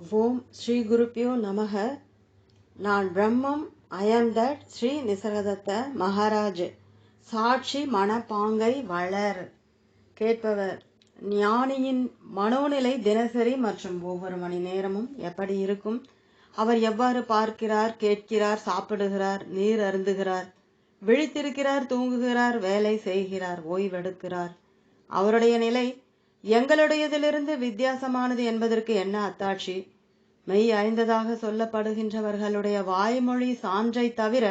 ஓம் ஸ்ரீ குருப்பியோ நமக. நான் பிரம்மம் I am that Shri Nisargadatta Maharaj. சாட்சி மனப்பாங்கை வளர். கேட்பவர் ஞானியின் மனோநிலை தினசரி மற்றும் ஒவ்வொரு மணி நேரமும் எப்படி இருக்கும்? அவர் எவ்வாறு பார்க்கிறார் கேட்கிறார் சாப்பிடுகிறார் நீர் அருந்துகிறார் விழித்திருக்கிறார் தூங்குகிறார் வேலை செய்கிறார் ஓய்வெடுக்கிறார். அவருடைய நிலை எங்களுடையதிலிருந்து வித்தியாசமானது என்பதற்கு என்ன அத்தாட்சி? மெய் அறிந்ததாக சொல்லப்படுகின்றவர்களுடைய வாய்மொழி சான்றை தவிர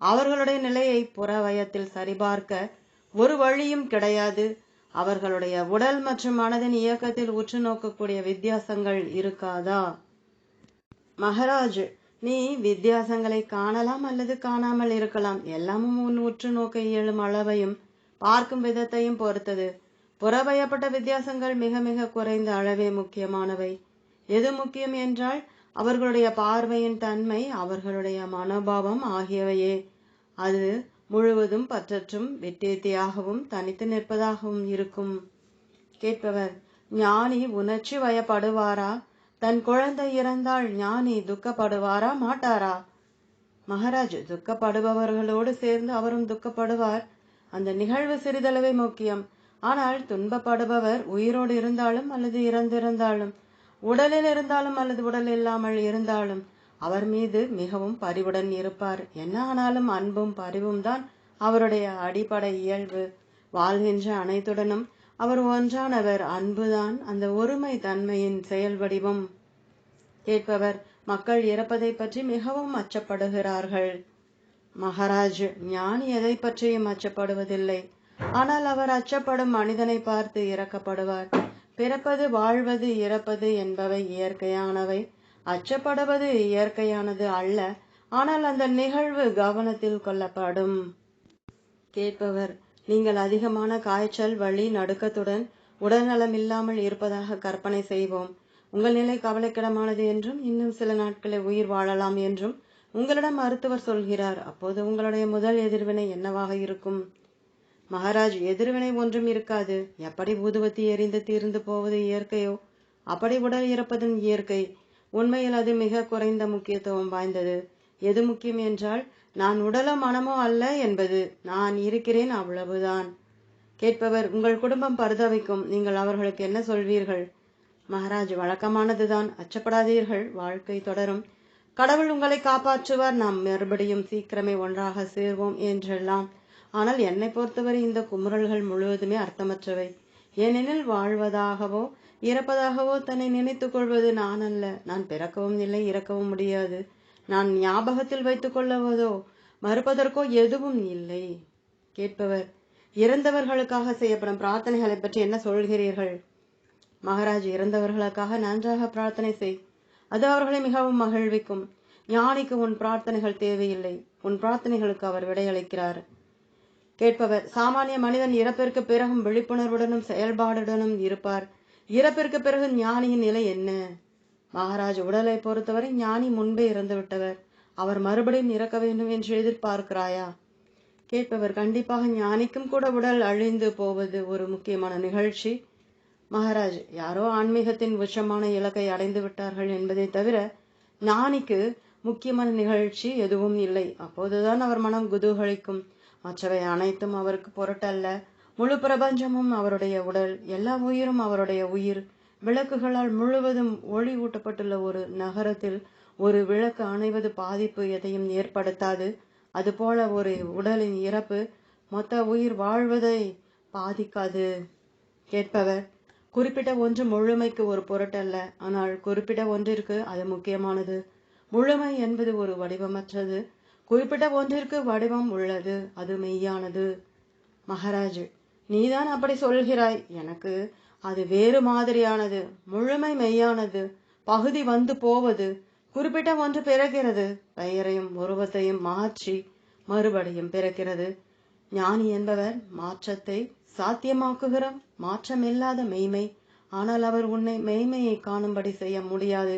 அவர்களுடைய நிலையை புறவயத்தில் சரிபார்க்க ஒரு வழியும் கிடையாது. அவர்களுடைய உடல் மற்றும் மனதின் இயக்கத்தில் உற்று நோக்கக்கூடிய வித்தியாசங்கள் இருக்காதா? மகராஜ் நீ வித்தியாசங்களை காணலாம் அல்லது காணாமல் இருக்கலாம். எல்லாமும் உன் உற்று நோக்க இயலும் அளவையும் பார்க்கும் விதத்தையும் பொறுத்தது. புறவயப்பட்ட வித்தியாசங்கள் மிக மிக குறைந்த அளவே முக்கியமானவை. எது முக்கியம் என்றால் அவர்களுடைய பார்வையின் தன்மை அவர்களுடைய மனோபாவம் ஆகியவையே. அது முழுவதும் பற்றற்றும் விட்டேத்தியாகவும் தனித்து நிற்பதாகவும் இருக்கும். கேட்பவர் ஞானி உணர்ச்சி வயப்படுவாரா? தன் குழந்தை இறந்தால் ஞானி துக்கப்படுவாரா? மாட்டாரா? மகாராஜ் துக்கப்படுபவர்களோடு சேர்ந்து அவரும் துக்கப்படுவார். அந்த நிகழ்வு சிறிதளவே முக்கியம். ஆனால் துன்பப்படுபவர் உயிரோடு இருந்தாலும் அல்லது இறந்திருந்தாலும் உடலில் இருந்தாலும் அல்லது உடல் இல்லாமல் இருந்தாலும் அவர் மீது மிகவும் பரிவுடன் இருப்பார். என்ன ஆனாலும் அன்பும் பரிவும் தான் அவருடைய அடிப்படை இயல்பு. வாழ்கின்ற அனைத்துடனும் அவர் ஒன்றானவர். அன்புதான் அந்த ஒருமை தன்மையின் செயல் வடிவம். கேட்பவர் மக்கள் இறப்பதை பற்றி மிகவும் அச்சப்படுகிறார்கள். மகாராஜ் ஞானி எதை பற்றியும் அச்சப்படுவதில்லை. ஆனால் அவர் அச்சப்படும் மனிதனை பார்த்து இறக்கப்படுவார். பிறப்பது வாழ்வது இறப்பது என்பவை இயற்கையானவை. அச்சப்படுவது இயற்கையானது அல்ல ஆனால் அந்த நிகழ்வு கவனத்தில் கொள்ளப்படும். கேட்பவர் நீங்கள் அதிகமான காய்ச்சல் வலி நடுக்கத்துடன் உடல்நலம் இல்லாமல் இருப்பதாக கற்பனை செய்வோம். உங்கள் நிலை கவலைக்கிடமானது என்றும் இன்னும் சில நாட்களை உயிர் வாழலாம் என்றும் உங்களிடம் மருத்துவர் சொல்கிறார். அப்போது உங்களுடைய முதல் எதிர்வினை என்னவாக இருக்கும்? மகாராஜ் எதிர்வினை ஒன்றும் இருக்காது. எப்படி ஊதுவத்தி எரிந்து தீர்ந்து போவது இயற்கையோ? அப்படி உடல் இறப்பதும் இயற்கை. உண்மையில் அது மிக குறைந்த முக்கியத்துவம் வாய்ந்தது. எது முக்கியம் என்றால் நான் உடலோ மனமோ அல்ல என்பது. நான் இருக்கிறேன் அவ்வளவுதான். கேட்பவர் உங்கள் குடும்பம் பரிதவிக்கும். நீங்கள் அவர்களுக்கு என்ன சொல்வீர்கள்? மகாராஜ் வழக்கமானதுதான். அச்சப்படாதீர்கள். வாழ்க்கை தொடரும். கடவுள் உங்களை காப்பாற்றுவார். நாம் மறுபடியும் சீக்கிரமே ஒன்றாக சேர்வோம் என்றெல்லாம். ஆனால் என்னை பொறுத்தவரை இந்த குமுறல்கள் முழுவதுமே அர்த்தமற்றவை. ஏனெனில் வாழ்வதாகவோ இறப்பதாகவோ தன்னை நினைத்துக் கொள்வது நான் அல்ல நான் பிறக்கவும் இல்லை இறக்கவும் முடியாது. நான் ஞாபகத்தில் வைத்துக் கொள்ளவதோ மறுப்பதற்கோ எதுவும் இல்லை. கேட்பவர் இறந்தவர்களுக்காக செய்யப்படும் பிரார்த்தனைகளை பற்றி என்ன சொல்கிறீர்கள்? மகாராஜ் இறந்தவர்களுக்காக நன்றாக பிரார்த்தனை செய். அது அவர்களை மிகவும் மகிழ்விக்கும். ஞானிக்கு உன் பிரார்த்தனைகள் தேவையில்லை. உன் பிரார்த்தனைகளுக்கு அவர் விடையளிக்கிறார் கேட்பவர் சாமானிய மனிதன் இறப்பிற்கு பிறகும் விழிப்புணர்வுடனும் செயல்பாடுடனும் இருப்பார். இறப்பிற்கு பிறகு ஞானியின் நிலை என்ன? மகாராஜ் உடலை பொறுத்தவரை ஞானி முன்பே இறந்து விட்டவர் அவர் மறுபடியும் இறக்க வேண்டும் என்று எதிர்பார்க்கிறாயா? கேட்பவர் கண்டிப்பாக ஞானிக்கும் கூட உடல் அழிந்து போவது ஒரு முக்கியமான நிகழ்ச்சி. மகாராஜ் யாரோ ஆன்மீகத்தின் உச்சமான இலக்கை அடைந்து விட்டார்கள் என்பதை தவிர ஞானிக்கு முக்கியமான நிகழ்ச்சி எதுவும் இல்லை. அப்போதுதான் அவர் மனம் குதூகலிக்கும். மற்றவை அனைத்தும் அவருக்கு பொருட்டல்ல. முழு பிரபஞ்சமும் அவருடைய உடல் எல்லா உயிரும் அவருடைய உயிர். விளக்குகளால் முழுவதும் ஒளி ஊட்டப்பட்டுள்ள ஒரு நகரத்தில் ஒரு விளக்கு அணைவது பாதிப்பு எதையும் ஏற்படுத்தாது. அதுபோல ஒரு உடலின் இறப்பு மொத்த உயிர் வாழ்வதை பாதிக்காது. கேட்பவர் குறிப்பிட்ட ஒன்று முழுமைக்கு ஒரு பொருட்டல்ல. ஆனால் குறிப்பிட்ட ஒன்றிற்கு அது முக்கியமானது. முழுமை என்பது ஒரு வடிவமற்றது. குறிப்பிட்ட ஒன்றிற்கு வடிவம் உள்ளது அது மெய்யானது. மகாராஜ் நீதான் அப்படி சொல்கிறாய். எனக்கு அது வேறு மாதிரியானது முழுமை மெய்யானது. பகுதி வந்து போவது குறிப்பிட்ட ஒன்று பிறக்கிறது. பெயரையும் உருவத்தையும் மாற்றி மறுபடியும் பிறக்கிறது. ஞானி என்பவர் மாற்றத்தை சாத்தியமாக்குகிற மாற்றமில்லாத மெய்மை. ஆனால் அவர் உன்னை மெய்மையை காணும்படி செய்ய முடியாது.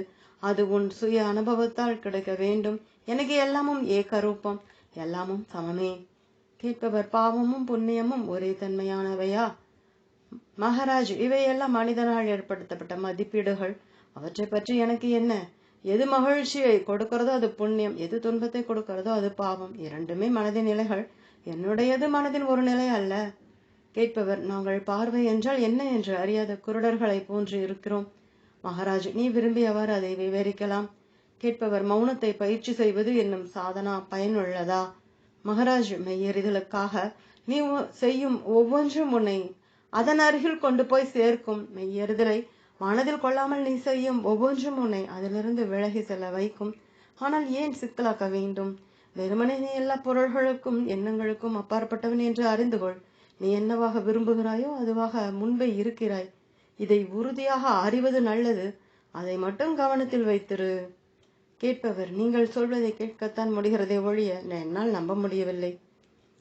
அது உன் சுய அனுபவத்தால் கிடைக்க வேண்டும். எனக்கு எல்லாமும் ஏகரூபம் எல்லாமும் சமமே. கேட்பவர் பாவமும் புண்ணியமும் ஒரே தன்மையானவையா? மகாராஜ் இவையெல்லாம் மனிதனால் ஏற்படுத்தப்பட்ட மதிப்பீடுகள். அவற்றை பற்றி எனக்கு என்ன? எது மகிழ்ச்சியை கொடுக்கிறதோ அது புண்ணியம். எது துன்பத்தை கொடுக்கிறதோ அது பாவம். இரண்டுமே மனதின் நிலைகள். என்னுடையது மனதின் ஒரு நிலை அல்ல. கேட்பவர் நாங்கள் பார்வை என்றால் என்ன என்று அறியாத குருடர்களை போன்று இருக்கிறோம். மகாராஜ் நீ விரும்பியவர் அதை விவரிக்கலாம். கேட்பவர் மௌனத்தை பயிற்சி செய்வது என்னும் சாதனா பயனுள்ளதா? மகாராஜ் மெய்யறிதலுக்காக நீ செய்யும் ஒவ்வொன்றும் உன்னை அதன் அருகில் கொண்டு போய் சேர்க்கும். மெய்யறிதலை மனதில் கொள்ளாமல் நீ செய்யும் ஒவ்வொன்றும் உன்னை அதிலிருந்து விலகி செல்ல வைக்கும். ஆனால் ஏன் சிக்கலாக்க வேண்டும்? வெறுமனே நீ எல்லா பொருள்களுக்கும் எண்ணங்களுக்கும் அப்பாற்பட்டவன் என்று அறிந்து கொள். நீ என்னவாக விரும்புகிறாயோ அதுவாக முன்பே இருக்கிறாய். இதை உறுதியாக அறிவது நல்லது. அதை மட்டும் கவனத்தில் வைத்திரு. கேட்பவர் நீங்கள் சொல்வதை கேட்கத்தான் முடிகிறதே ஒழிய என்னால் நம்ப முடியவில்லை.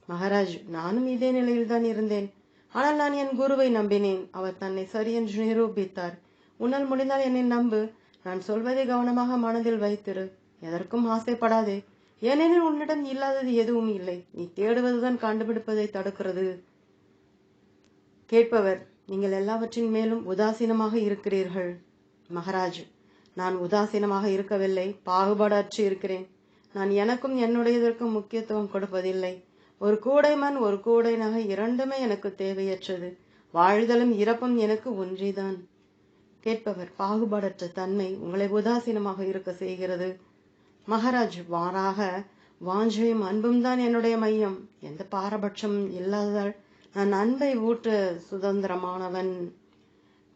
மகாராஜ் நானும் இதே நிலையில்தான் இருந்தேன். ஆனால் நான் என் குருவை நம்பினேன். அவர் தன்னை சரியென்று நிரூபித்தார். உன்னால் முடிந்தால் என்னை நம்பு. நான் சொல்வதை கவனமாக மனதில் வைத்திரு. எதற்கும் ஆசைப்படாதே. ஏனெனில் உன்னிடம் இல்லாதது எதுவும் இல்லை. நீ தேடுவதுதான் கண்டுபிடிப்பதை தடுக்கிறது. கேட்பவர் நீங்கள் எல்லாவற்றின் மேலும் உதாசீனமாக இருக்கிறீர்கள். மகராஜ் நான் உதாசீனமாக இருக்கவில்லை. பாகுபாடற்று இருக்கிறேன். நான் எனக்கும் என்னுடையதற்கும் முக்கியத்துவம் கொடுப்பதில்லை. ஒரு கூடை மண் ஒரு கூடை நகை இரண்டுமே எனக்கு தேவையற்றது. வாழ்தலும் இறப்பும் எனக்கு ஒன்றேதான். கேட்பவர் பாகுபாடற்ற தன்மை உங்களை உதாசீனமாக இருக்க செய்கிறது. மகாராஜ் வாராக வாஞ்சையும் அன்பும் தான் என்னுடைய மையம். எந்த பாரபட்சமும் இல்லாததால் அன்பை ஊற்று சுதந்திரமானவன்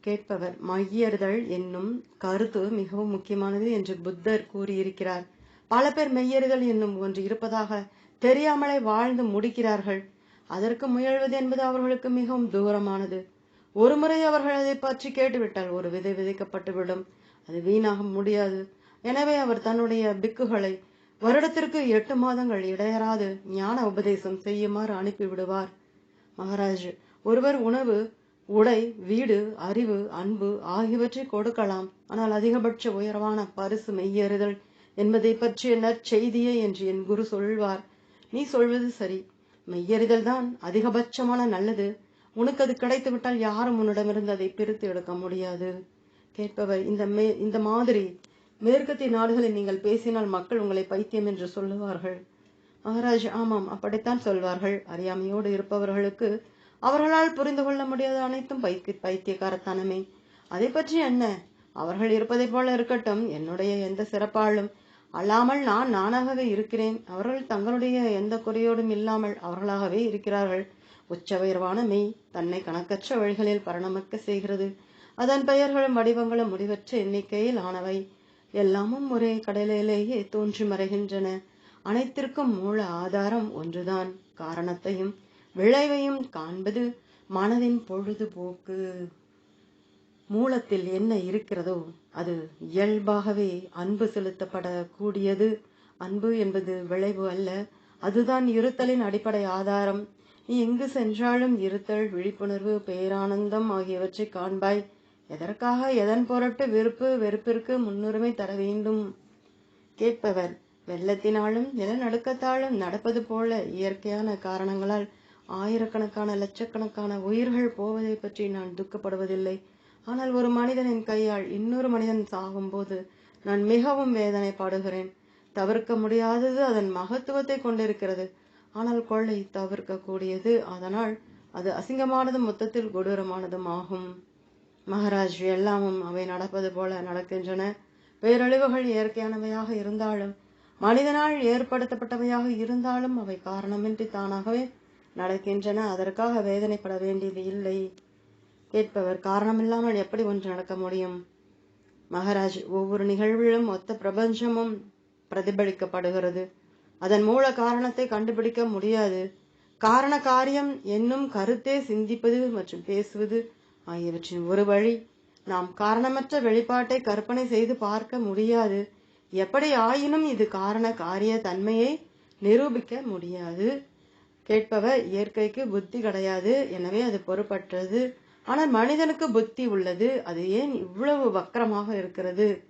கேட்பவர். மையறுதல் என்னும் கருத்து மிகவும் முக்கியமானது என்று புத்தர் கூறியிருக்கிறார். பல பேர் மெய்யறுதல் என்னும் ஒன்று இருப்பதாக தெரியாமலே வாழ்ந்து முடிக்கிறார்கள். அதற்கு முயல்வது என்பது அவர்களுக்கு மிகவும் தூரமானது. ஒருமுறை அவர்கள் அதை பற்றி கேட்டுவிட்டால் ஒரு விதை விதைக்கப்பட்டுவிடும் அது வீணாக முடியாது. எனவே அவர் தன்னுடைய பிக்குகளை வருடத்திற்கு எட்டு மாதங்கள் இடையராது ஞான உபதேசம் செய்யுமாறு அனுப்பிவிடுவார். மகாராஜ் ஒருவர் உணவு உடை வீடு அறிவு அன்பு ஆகியவற்றை கொடுக்கலாம். ஆனால் அதிகபட்ச உயர்வான பரிசு மெய்யறுதல் என்பதை பற்றிய நற்செய்தியே என்று என் குரு சொல்வார். நீ சொல்வது சரி. மெய்யறிதல் தான் அதிகபட்சமான நல்லது. உனக்கு அது கிடைத்துவிட்டால் யாரும் உன்னிடமிருந்து அதை பிரித்து எடுக்க முடியாது. கேட்பவர் இந்த மே இந்த மாதிரி மேற்கத்திய நாடுகளில் நீங்கள் பேசினால் மக்கள் உங்களை பைத்தியம் என்று சொல்லுவார்கள். மகாராஜ் ஆமாம் அப்படித்தான் சொல்வார்கள். அறியாமையோடு இருப்பவர்களுக்கு அவர்களால் புரிந்து கொள்ள முடியாத அனைத்தும் பைத்தி பைத்தியக்காரத்தனமே. அதை பற்றி என்ன? அவர்கள் இருப்பதைப் போல இருக்கட்டும் என்னுடைய எந்த சிறப்பாலும். அல்லாமல் நான் நானாகவே இருக்கிறேன். அவர்கள் தங்களுடைய எந்த குறையோடும் இல்லாமல் அவர்களாகவே இருக்கிறார்கள். உச்ச உயர்வான மெய் தன்னை கணக்கற்ற வழிகளில் பரணமிக்க செய்கிறது. அதன் பெயர்களும் வடிவங்களும் முடிவற்ற எண்ணிக்கையில் ஆனவை. எல்லாமும் ஒரே கடலிலேயே தோன்றி மறைகின்றன. அனைத்திற்கும் மூல ஆதாரம் ஒன்றுதான் காரணத்தையும் விளைவையும் காண்பது மனதின் பொழுதுபோக்கு. மூலத்தில் என்ன இருக்கிறதோ அது இயல்பாகவே அன்பு செலுத்தப்படக்கூடியது. அன்பு என்பது விளைவு அல்ல அதுதான் இருத்தலின் அடிப்படை ஆதாரம். நீ எங்கு சென்றாலும் இருத்தல் விழிப்புணர்வு பேரானந்தம் ஆகியவற்றை காண்பாய். எதற்காக எதன் பொருட்டு விருப்பு வெறுப்பிற்கு முன்னுரிமை தர வேண்டும்? கேட்பவர் வெள்ளத்தினாலும் நிலநடுக்கத்தாலும் நடப்பது போல இயற்கையான காரணங்களால் ஆயிரக்கணக்கான லட்சக்கணக்கான உயிர்கள் போவதை பற்றி நான் துக்கப்படுவதில்லை. ஆனால் ஒரு மனிதனின் கையால் இன்னொரு மனிதன் சாகும்போது நான் மிகவும் வேதனைப்படுகிறேன். தவிர்க்க முடியாதது அதன் மகத்துவத்தை கொண்டிருக்கிறது. ஆனால் கொள்ளை தவிர்க்கக்கூடியது அதனால் அது அசிங்கமானதும் மொத்தத்தில் கொடூரமானதும் ஆகும். மகாராஜ் எல்லாமும் அவை நடப்பது போல நடக்கின்றன. பேரழிவுகள் இயற்கையானவையாக இருந்தாலும் மனிதனால் ஏற்படுத்தப்பட்டவையாக இருந்தாலும் அவை காரணமின்றி தானாகவே நடக்கின்றன. அதற்காக வேதனைப்பட வேண்டியது இல்லை. கேட்பவர் காரணமில்லாமல் எப்படி ஒன்று நடக்க முடியும்? மகாராஜ் ஒவ்வொரு நிகழ்விலும் மொத்த பிரபஞ்சமும் பிரதிபலிக்கப்படுகிறது. அதன் மூல காரணத்தை கண்டுபிடிக்க முடியாது. காரண காரியம் என்னும் கருத்தே சிந்திப்பது மற்றும் பேசுவது ஆகியவற்றின் ஒரு வழி. நாம் காரணமற்ற வெளிப்பாட்டை கற்பனை செய்து பார்க்க முடியாது. எப்படி ஆயினும் இது காரண காரிய தன்மையை நிரூபிக்க முடியாது. கேட்பவர் இயற்கைக்கு புத்தி கிடையாது. எனவே அது பொறுப்பற்றது. ஆனால் மனிதனுக்கு புத்தி உள்ளது. அது ஏன் இவ்வளவு வக்கரமாக இருக்கிறது?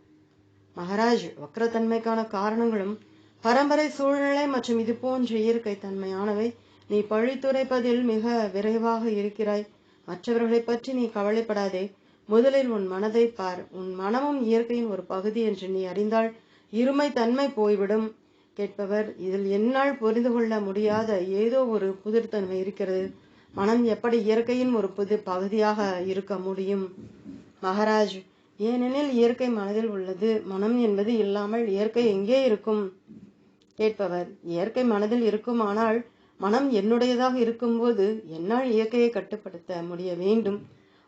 மகாராஜ் வக்கரத்தன்மைக்கான காரணங்களும் பரம்பரை சூழ்நிலை மற்றும் இது போன்ற இயற்கை தன்மையானவை. நீ பழித்துரைப்பதில் மிக விரைவாக இருக்கிறாய். மற்றவர்களை பற்றி நீ கவலைப்படாதே. முதலில் உன் மனதை பார். உன் மனமும் இயற்கையின் ஒரு பகுதி என்று நீ அறிந்தால் இருமை தன்மை போய்விடும் கேட்பவர். இதில் என்னால் புரிந்து கொள்ள முடியாத ஏதோ ஒரு புதிர்த்தன்மை இருக்கிறது. மனம் எப்படி இயற்கையின் ஒரு புது பகுதியாக இருக்க முடியும்? மகாராஜ் ஏனெனில் இயற்கை மனதில் உள்ளது. மனம் என்பது இல்லாமல் இயற்கை எங்கே இருக்கும்? கேட்பவர் இயற்கை மனதில் இருக்குமானால் மனம் என்னுடையதாக இருக்கும்போது என்னால் இயற்கையை கட்டுப்படுத்த முடிய வேண்டும்.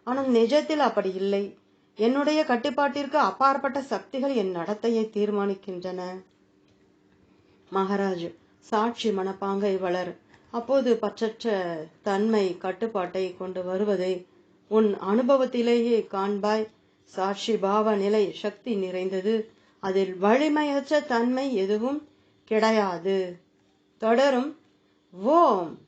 ஆனால் நிஜத்தில் அப்படி இல்லை. என்னுடைய கட்டுப்பாட்டிற்கு அப்பாற்பட்ட சக்திகள் என் நடத்தையை தீர்மானிக்கின்றன. மகாராஜ் சாட்சி மனப்பாங்கை வளர். அப்போது பற்றற்ற தன்மை கட்டுப்பாட்டை கொண்டு வருவதை உன் அனுபவத்திலேயே காண்பாய். சாட்சி பாவ நிலை சக்தி நிறைந்தது. அதில் வலிமையற்ற தன்மை எதுவும் கிடையாது. தொடரும். ஓம்.